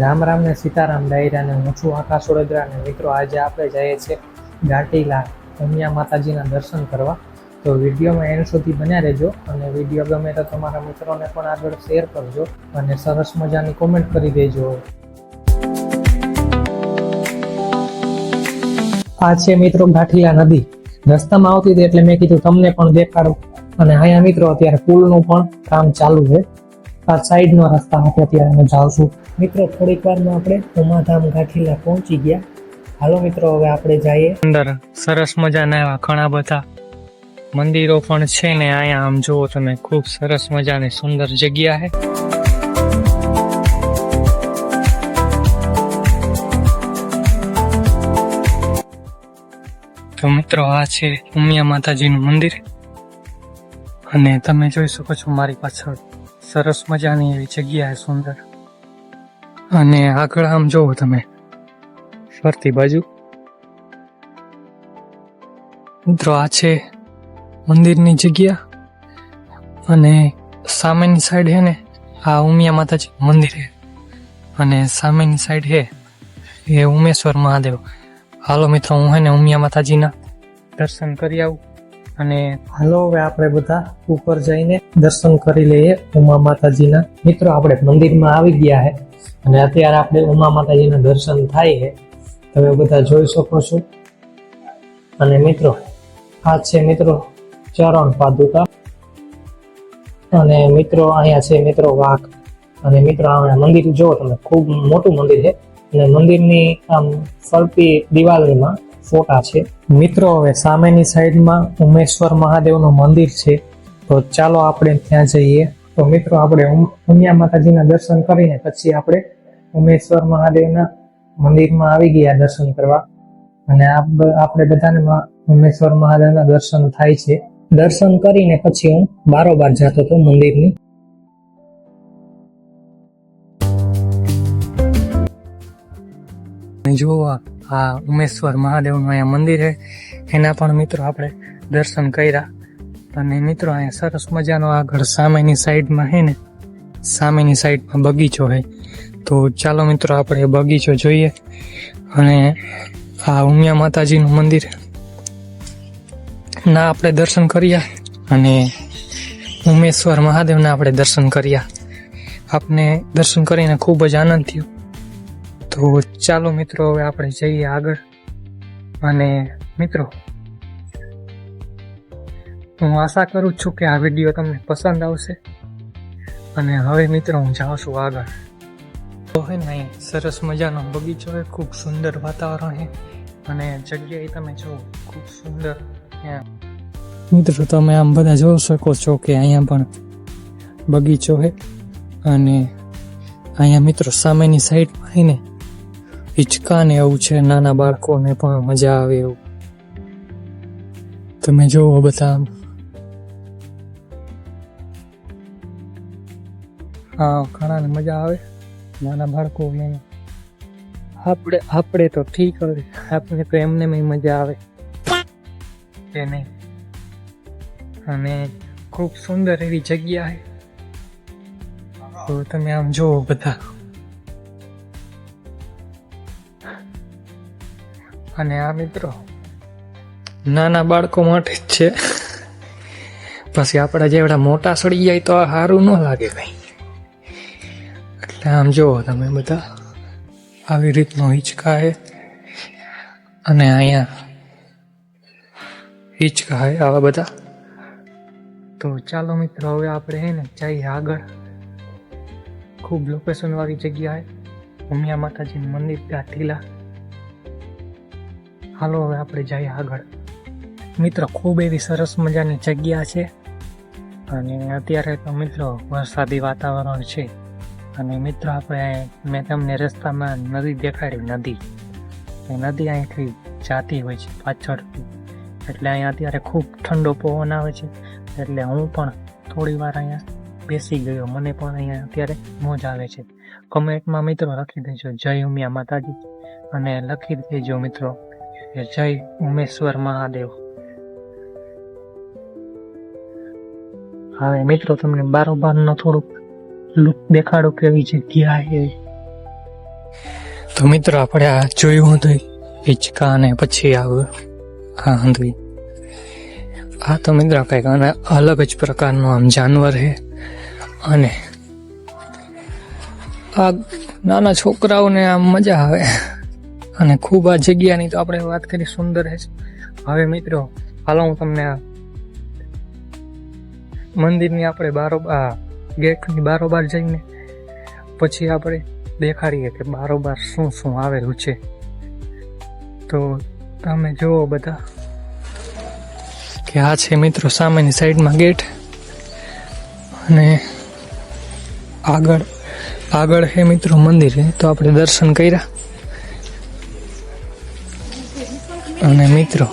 રામ રામ ને સીતારામ ડાયરા ને હું છું આકાશ વડોદરા અને મિત્રો. આજે આપણે જઈએ છીએ ગાટીલા ઉમિયા માતાજીના દર્શન કરવા. તો વિડીયોમાં એન્ડ સુધી બન્યા રહેજો અને વીડિયો ગમે તો તમારા મિત્રોને પણ આગળ શેર કરજો અને સરસ મજાની કોમેન્ટ કરી દેજો. આ છે મિત્રો ગાંઠીલા નદી. રસ્તામાં આવતી હતી એટલે મેં કીધું તમને પણ દેખાડું. અને અહીંયા મિત્રો અત્યારે પુલનું પણ કામ ચાલુ છે. આ સાઈડનો રસ્તા માટે અત્યારે અમે જાઉં છું. મિત્રો, થોડીક વારમાં આપણે ઉમાધામ ગાંઠીલા પહોંચી ગયા. હાલો મિત્રો, હવે આપણે જઈએ. અંદર સરસ મજાના એવા ઘણા બધા મંદિરો પણ છે ને અહીંયા. આમ જુઓ તમે, ખૂબ સરસ મજાની સુંદર જગ્યા છે. તો મિત્રો, આ છે ઉમિયા માતાજીનું મંદિર. અને તમે જોઈ શકો છો મારી પાછળ સરસ મજાની એવી જગ્યા સુંદર. અને આગળ આમ જોવો તમે. ફરતી બાજુ. મિત્રો, આ છે મંદિરની જગ્યા. અને સામેની સાઈડ છે ને, આ ઉમિયા માતાજી મંદિર હે. અને સામેની સાઈડ છે એ ઉમેશ્વર મહાદેવ. હાલો મિત્રો, હું હે ને ઉમિયા માતાજીના દર્શન કરી આવું. અને હાલો હવે આપણે બધા ઉપર જઈને દર્શન કરી લઈએ ઉમા માતાજીના. મિત્રો, આપણે મંદિરમાં આવી ગયા છે અને અત્યારે આપણે ઉમા માતાજીના દર્શન થાય છે તમે બધા જોઈ શકો છો. અને મિત્રો, આ છે મિત્રો ચરણ પાદુકા. અને મિત્રો, અહીંયા છે મિત્રો વાઘ. અને મિત્રો, આ મંદિર જુઓ તમે, ખૂબ મોટું મંદિર છે અને મંદિરની આમ ફરતી દિવાલમાં ફોટા છે. મિત્રો, હવે સામેની સાઈડમાં ઉમેશ્વર મહાદેવનું મંદિર છે. તો ચાલો આપણે ત્યાં જઈએ. તો મિત્રો, આપણે ઉમ- ઉમિયા માતાજીના દર્શન કરીને પછી આપણે ઉમેશ્વર મહાદેવના મંદિરમાં આવી ગયા દર્શન કરવા. અને આપણે બધાને ઉમેશ્વર મહાદેવના દર્શન થાય છે. દર્શન કરીને પછી હું બારોબાર જતો હતો મંદિરની. જુઓ આ ઉમેશ્વર મહાદેવનું અહીંયા મંદિર છે. એના પણ મિત્રો આપણે દર્શન કર્યા. અને મિત્રો અહીંયા સરસ મજાનો આગળ સામેની સાઈડમાં છે ને, સામેની સાઈડમાં બગીચો છે તો ચાલો મિત્રો આપણે બગીચો જોઈએ. અને આ ઉમિયા માતાજીનું મંદિર. ના, આપણે દર્શન કર્યા. અને ઉમેશ્વર મહાદેવના આપણે દર્શન કર્યા. આપને દર્શન કરીને ખૂબ જ આનંદ થયો. તો ચાલો મિત્રો, હવે આપણે જઈએ આગળ. અને મિત્રો, હું આશા કરું છું કે આ વીડિયો તમને પસંદ આવશે. અને હવે મિત્રો, હું જાઉં છું આગળ. તો હે ને, સરસ મજાનો બગીચો છે, ખૂબ સુંદર વાતાવરણ છે. અને જગ્યાએ તમે જુઓ ખૂબ સુંદર મિત્રો, તમે આમ બધા જોઈ શકો છો કે અહીંયા પણ બગીચો છે. અને અહીંયા મિત્રો, સામેની સાઈડમાં આવીને હિંચકા ને એવું છે, નાના બાળકોને પણ મજા આવે એવું. તમે જોવો બધા. હા, ઘણાને મજા આવે, નાના બાળકો આપણે આપણે તો ઠીક હવે, આપણે તો એમને મજા આવે. કે નહીં? અને ખૂબ સુંદર એવી જગ્યા છે. તો તમે આમ જુઓ બધા. અને આ મિત્રો નાના બાળકો માટે જ છે. પછી આપણા જેવડા મોટા સડી જાય તો આ સારું ન લાગે કંઈ. એટલે આમ જુઓ તમે બધા, આવી રીતનો હિંચકા છે અને અહીંયા હિંચકા છે આવા બધા. તો ચાલો મિત્રો, હવે આપણે હે ને જઈએ આગળ. ખૂબ લોકેશન વાળી જગ્યા ઉમિયા માતાજીનું મંદિર ગાંઠીલા હાલો, હવે આપણે જઈએ આગળ. મિત્રો, ખૂબ એવી સરસ મજાની જગ્યા છે. અને અત્યારે તો મિત્રો, વરસાદી વાતાવરણ છે. અને મિત્રો, આપણે મેં તમને રસ્તામાં નદી દેખાડી, નદી. એ નદી અહીંથી જાતી હોય છે, પાછળથી. એટલે અહીંયા અત્યારે ખૂબ ઠંડો પવન આવે છે. એટલે હું પણ થોડી વાર અહીંયા બેસી ગયો. મને પણ અહીંયા અત્યારે મોજ આવે છે. કમેન્ટમાં મિત્રો લખી દેજો, જય ઉમિયા માતાજી. અને લખી દેજો મિત્રો જય ઉમેશ્વર મહાદેવ હવે મિત્રો તમને બારોબારનો થોડુંક લુક દેખાડો કેવી જગ્યા એ તો મિત્રો આપણે આ જોયું હતું હિંચકા અને પછી આવ્યું આ આ તો મિત્રો કંઈક અને અલગ જ પ્રકારનું આમ જાનવર છે અને આ નાના છોકરાઓને આમ મજા આવે અને ખૂબ આ જગ્યાની તો આપણે વાત કરી સુંદર છે હવે મિત્રો, હાલો હું તમને આ મંદિરની આપણે બારોબાર ગેટની બારોબાર જઈને પછી આપણે દેખાડીએ કે બારોબાર શું શું આવેલું છે. તો તમે જુઓ બધા કે આ છે મિત્રો સામેની સાઈડમાં ગેટ અને આગળ આગળ છે મિત્રો મંદિર. તો આપણે દર્શન કર્યા. અને મિત્રો,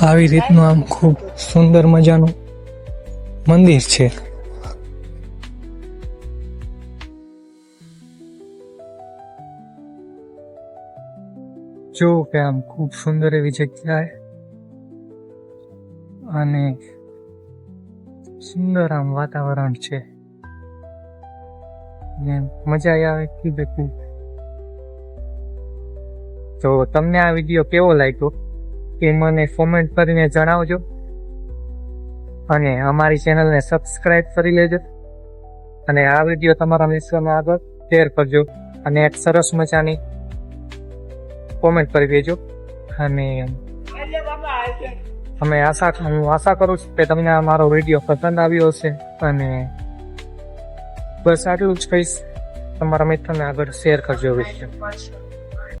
આવી રીતનું આમ ખૂબ સુંદર મજાનું મંદિર છે. જો કે આમ ખૂબ સુંદર એવી જગ્યા અને સુંદર આમ વાતાવરણ છે. મજા આવે, કીધે ખૂબ. તો તમને આ વીડિયો કેવો લાગ્યો, એ મને કોમેન્ટ કરીને જણાવજો. અને અમારી ચેનલને સબસ્ક્રાઈબ કરી લેજો. અને આ વીડિયો તમારા મિત્રોને આગળ શેર કરજો. અને એક સરસ મજાની કોમેન્ટ કરી દેજો. અને અમે આશા, હું આશા કરું છું કે તમને મારો વીડિયો પસંદ આવ્યો હશે. અને બસ આટલું જ કહીશ. તમારા મિત્રોને આગળ શેર કરજો વીડિયો